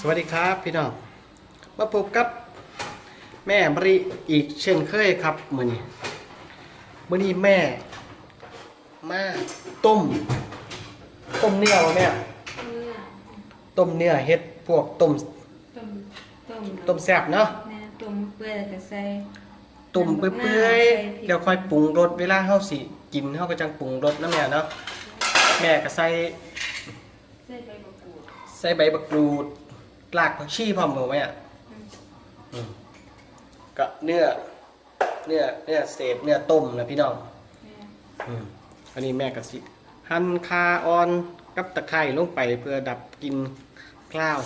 สวัสดีครับพี่น้อง มาพบกับแม่มริอีกเช่นเคยครับมื้อนี้มื้อนี้แม่ มาต้ม ต้มเนื้อวะแม่เนื้อต้มเนื้อเฮ็ดพวกต้มต้มต้มต้มแซ่บเนาะแม่ต้มเปื่อยแล้วก็ใส่ต้มเปื่อยๆแล้วค่อยปรุงรสเวลาเฮาสิกินเฮาก็จังปรุงรสนะแม่เนาะแม่ก็ใส่ใส่ใบมะกรูด ใส่ใบบักกรูดรากผักชีพร้อมบ่แม่อืมก็เนื้อ เนื้อ เนื้อเศษเนื้อต้มนะพี่น้องแม่อืมอันนี้แม่ก็สิหั่นคาออนกับตะไคร้ลงไปเพื่อดับกลินกล้าว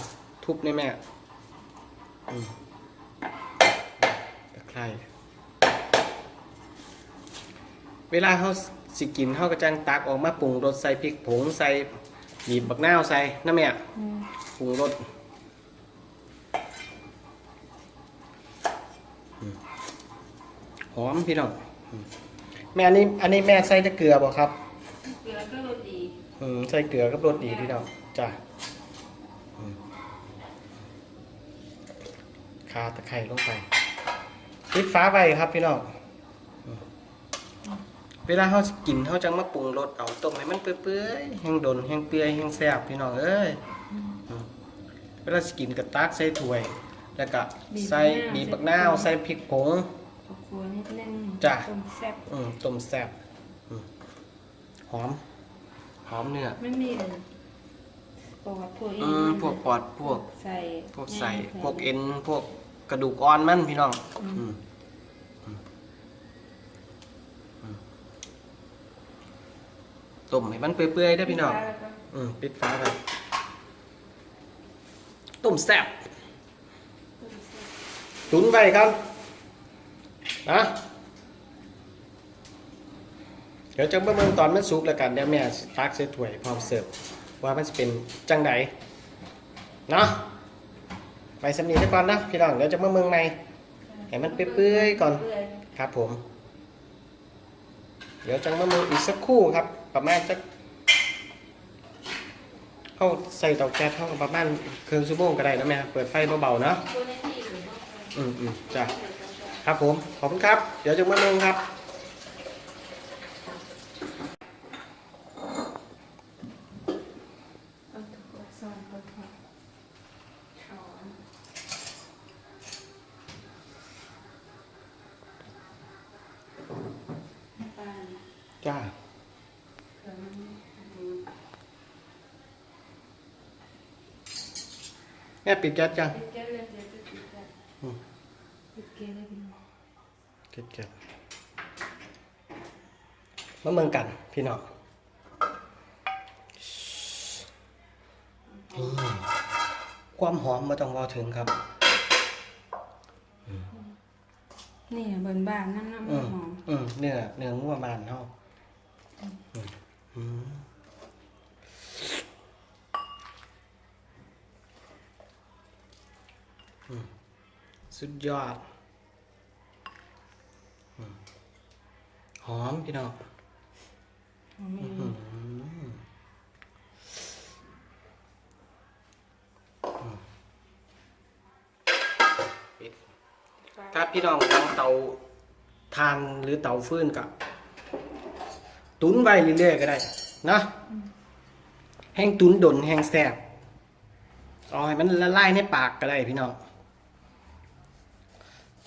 ทุบนี่แม่อืมตะไคร้เวลาเขาสิกินเขาก็จังตักออกมาปรุงรสใส่พริกผงใส่บีบบักนาวใส่นะแม่อืมปรุงรสอืม หอมพี่น้องอืมแม่อันนี้ อันนี้แม่ใส่จะเกลือบ่ครับ เกลือก็รสดีอืมใส่เกลือกับรสดีพี่น้องจ้ะอืมคาตะไคร้ลงไปปิดฟ้าไว้ครับพี่น้องอืมเวลาเขาสิกินเขาจังมาปรุงรสเอาต้มให้มันเปื่อยๆแห้งดนแห้งเปื่อยแห้งแซ่บพี่น้องเอ้ยอืมอืมเวลาสกินกระตักใส่ถ้วย แล้วก็ใส่บีบีบบบัมะกนานาววใส่ใส่พริกผงข้าวคั่วนิดนึงจ้ะ ต้มแซ่บอืมต้มแซ่บอืมหอม หอมเนื้อไม่มีเลยปอดพวกอีอืมพวกปอดพวก ใส่พวกใส่พวกเอ็นพวกกระดูกอ่อนมันพี่น้องอืมอืมอืมอืมต้มให้มันเปื่อยๆได้อพี่น้องแล้วก็อืมปิดฟ้าไปต้มแซ่บต้มแซ่บ ตุนไปครับนะเดี๋ยวจะเบิ่งตอนมันสุกแล้วกันเดี๋ยวแม่สิตักใส่ถ้วยพร้อมเสิร์ฟว่ามันจะเป็นจังไดเนาะไปสำนีไปก่อนนะพี่น้องเดี๋ยวจะมาเมืองใหม่ให้มันเปื่อยๆก่อนครับผม เดี๋ยวจังมาเมืองอีกสักครู่ครับ ประมาณจะเข้าใส่เตาแก๊สเข้าประมาณเครื่องชั่วโมงก็ได้นะแม่เปิดไฟเบาๆเนาะ อืมอืมจ้ะครับผม ขอบคุณครับ เดี๋ยวจะมาลงครับ เอาถั่วซอยเอาถั่วช้อนน้ำตาลจ้าเกลือมันอืมแม่ปิดแก๊สจังปิดแก๊สเลยเดี๋ยวจะปิดแก๊ส อืม ปิดแก๊สเลยพี่น้องปิดแก๊สมาเมืองกันพี่น้องนี่ความหอมมาต้องรอถึงครับ นี่เบิ่นบ้านน้ำน้ำอืมหอมอืมเนื้อเนื้องัวบานเฮาอืมอืมอืมสุดยอดอืม หอมพี่น้องหอมอีกอืมอืมปิดถ้าพี่น้องเอาเตาทานหรือเตาฟืนกับ ตุนไว้เรื่อยๆก็ได้นะแห้งตุนดนแห้งแสบเอาให้มันละลายในปากก็ได้พี่น้อง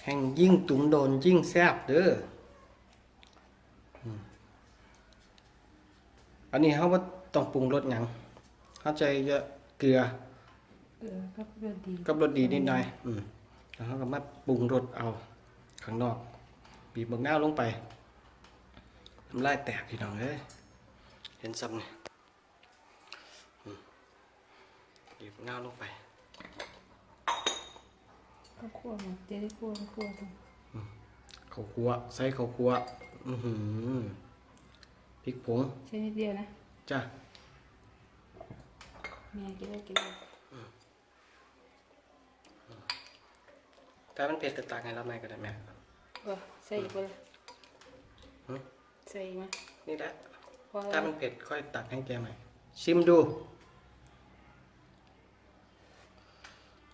แห้งยิ่งตุนโดนยิ่งแสบเด้อ อืมอันนี้เขาว่าต้องปรุงรสหยังเข้าใจเยอะเกลือเกลือก็เกลือดีกับรสดีนิดหน่อย อืมแล้วเขาก็มาปรุงรสเอาข้างนอก บีบเบืองหน้าวลงไปน้ำลายแตกพี่น้องเอ้ยเห็นซ้ำเนี่ยอืมบีบเบืองหน้าวลงไปข้าวคั่วหมดจะได้คั่วข้าวคั่วตรงข้าวคั่วใส่ข้าวคั่ว อือหือพริกผงใช้นิดเดียวนะจ้ะแม่กินได้กินได้ถ้ามันเผ็ดก็ตักให้เราไหมก็ได้แม่เออใส่อีกบ่ล่ะหึใส่อีกไหมนี่แหละพอถ้าแล้วมันเผ็ดค่อยตักให้แกใหม่ ชิมดูอ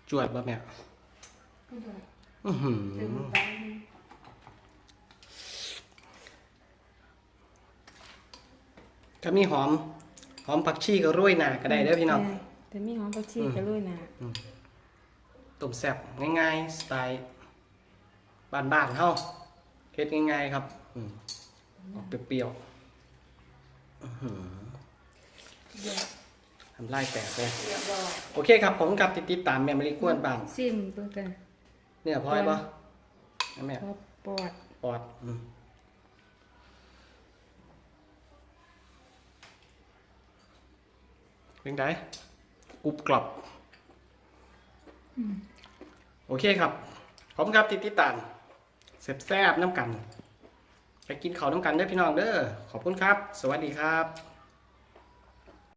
จวดบ่แม่ ไม่ได้อื้อหือถึงไป ก็มีหอม หอมผักชีก็โรยหน้าก็ได้เด้อพี่น้อง แต่มีหอมผักชีอืมกระลุยนะต้มแซ่บง่ายๆสไตล์บ้านๆเฮาเฮ็ดง่ายๆครับอืมออกเปรี้ยวๆอื้อหือเดี๋ยวทำลายแตกเลยเดี๋ยวบอกโอเคครับผมกับติดติดตามแม่มะลิกวนบ้างซิมเพื่อกันเนื้อพลอยบ่แม่พอปอดปอดอืม เป็นไงกรุบกรอบโอเคครับผมครับติดติดตามแซ่บๆน้ำกันไปกินข้าวน้ำกันเด้อพี่น้องเด้อขอบคุณครับ สวัสดีครับ